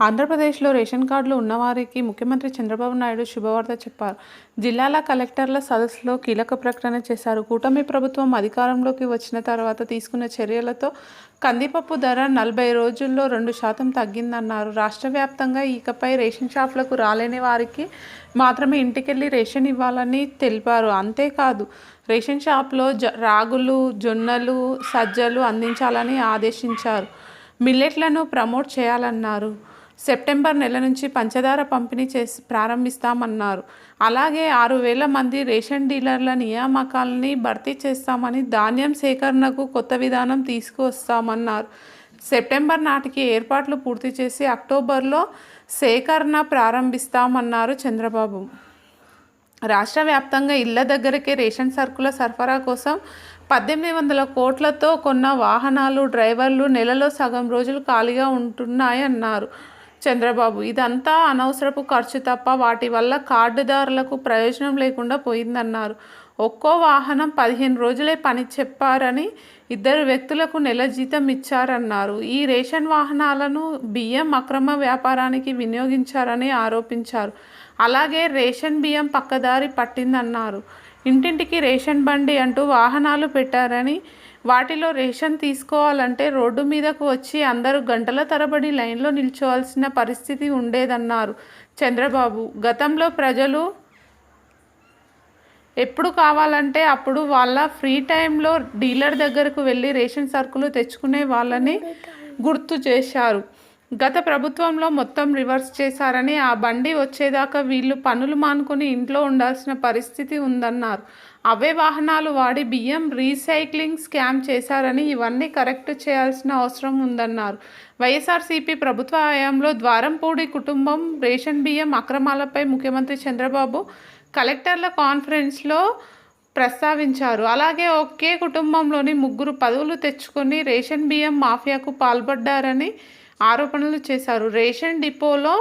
ఆంధ్రప్రదేశ్లో రేషన్ కార్డులు ఉన్నవారికి ముఖ్యమంత్రి చంద్రబాబు నాయుడు శుభవార్త చెప్పారు. జిల్లాల కలెక్టర్ల సదస్సులో కీలక ప్రకటన చేశారు. కూటమి ప్రభుత్వం అధికారంలోకి వచ్చిన తర్వాత తీసుకున్న చర్యలతో కందిపప్పు ధర నలభై రోజుల్లో రెండు శాతం తగ్గిందన్నారు. రాష్ట్ర వ్యాప్తంగా ఇకపై రేషన్ షాపులకు రాలేని వారికి మాత్రమే ఇంటికెళ్ళి రేషన్ ఇవ్వాలని తెలిపారు. అంతేకాదు రేషన్ షాప్లో జ రాగులు జొన్నలు సజ్జలు అందించాలని ఆదేశించారు. మిల్లెట్లను ప్రమోట్ చేయాలన్నారు. సెప్టెంబర్ నెల నుంచి పంచదార పంపిణీ చేసి ప్రారంభిస్తామన్నారు. అలాగే ఆరు వేల మంది రేషన్ డీలర్ల నియామకాలని భర్తీ చేస్తామని ధాన్యం సేకరణకు కొత్త విధానం తీసుకువస్తామన్నారు. సెప్టెంబర్ నాటికి ఏర్పాట్లు పూర్తి చేసి అక్టోబర్లో సేకరణ ప్రారంభిస్తామన్నారు చంద్రబాబు. రాష్ట్ర వ్యాప్తంగా ఇళ్ళ దగ్గరకే రేషన్ సరుకుల సరఫరా కోసం పద్దెనిమిది వందల కోట్లతో కొన్న వాహనాలు డ్రైవర్లు నెలలో సగం రోజులు ఖాళీగా ఉంటున్నాయన్నారు. చంద్రబాబు. ఇదంతా అనవసరపు ఖర్చు తప్ప వాటి వల్ల కార్డుదారులకు ప్రయోజనం లేకుండా పోయిందన్నారు. ఒక్కో వాహనం పదిహేను రోజులే పని చెప్పారని ఇద్దరు వ్యక్తులకు నెల జీతం ఇచ్చారన్నారు. ఈ రేషన్ వాహనాలను బియ్యం అక్రమ వ్యాపారానికి వినియోగించారని ఆరోపించారు. అలాగే రేషన్ బియ్యం పక్కదారి పట్టిందన్నారు. ఇంటింటికి రేషన్ బండి అంటూ వాహనాలు పెట్టారని వాటిలో రేషన్ తీసుకోవాలంటే రోడ్డు మీదకు వచ్చి అందరూ గంటల తరబడి లైన్లో నిల్చోవాల్సిన పరిస్థితి ఉండేదన్నారు చంద్రబాబు. గతంలో ప్రజలు ఎప్పుడు కావాలంటే అప్పుడు వాళ్ళ ఫ్రీ టైంలో డీలర్ దగ్గరకు వెళ్ళి రేషన్ సరుకులు తెచ్చుకునే వాళ్ళని గుర్తు చేశారు. గత ప్రభుత్వంలో మొత్తం రివర్స్ చేశారని ఆ బండి వచ్చేదాకా వీళ్ళు పనులు మానుకొని ఇంట్లో ఉండాల్సిన పరిస్థితి ఉందన్నారు. అవే వాహనాలు వాడి బియ్యం రీసైక్లింగ్ స్కామ్ చేశారని ఇవన్నీ కరెక్ట్ చేయాల్సిన అవసరం ఉందన్నారు. వైఎస్ఆర్సీపీ ప్రభుత్వ హయాంలో ద్వారంపూడి కుటుంబం రేషన్ బియ్యం అక్రమాలపై ముఖ్యమంత్రి చంద్రబాబు కలెక్టర్ల కాన్ఫరెన్స్లో ప్రస్తావించారు. అలాగే ఒకే కుటుంబంలోని ముగ్గురు పదవులు తెచ్చుకొని రేషన్ బియ్యం మాఫియాకు పాల్పడ్డారని ఆరోపణలు చేశారు. రేషన్ డిపోలో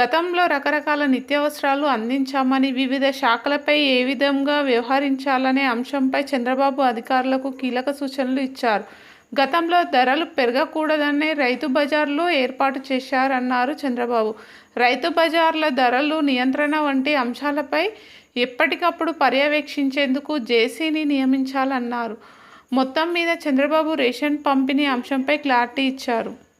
గతంలో రకరకాల నిత్యావసరాలు అందించామని వివిధ శాఖలపై ఏ విధంగా వ్యవహరించాలనే అంశంపై చంద్రబాబు అధికారులకు కీలక సూచనలు ఇచ్చారు. గతంలో ధరలు పెరగకూడదనే రైతు బజార్లు ఏర్పాటు చేశారన్నారు చంద్రబాబు. రైతు బజార్ల ధరలు నియంత్రణ వంటి అంశాలపై ఎప్పటికప్పుడు పర్యవేక్షించేందుకు జేసీని నియమించాలన్నారు. మొత్తం మీద చంద్రబాబు రేషన్ పంపిణీ అంశంపై క్లారిటీ ఇచ్చారు.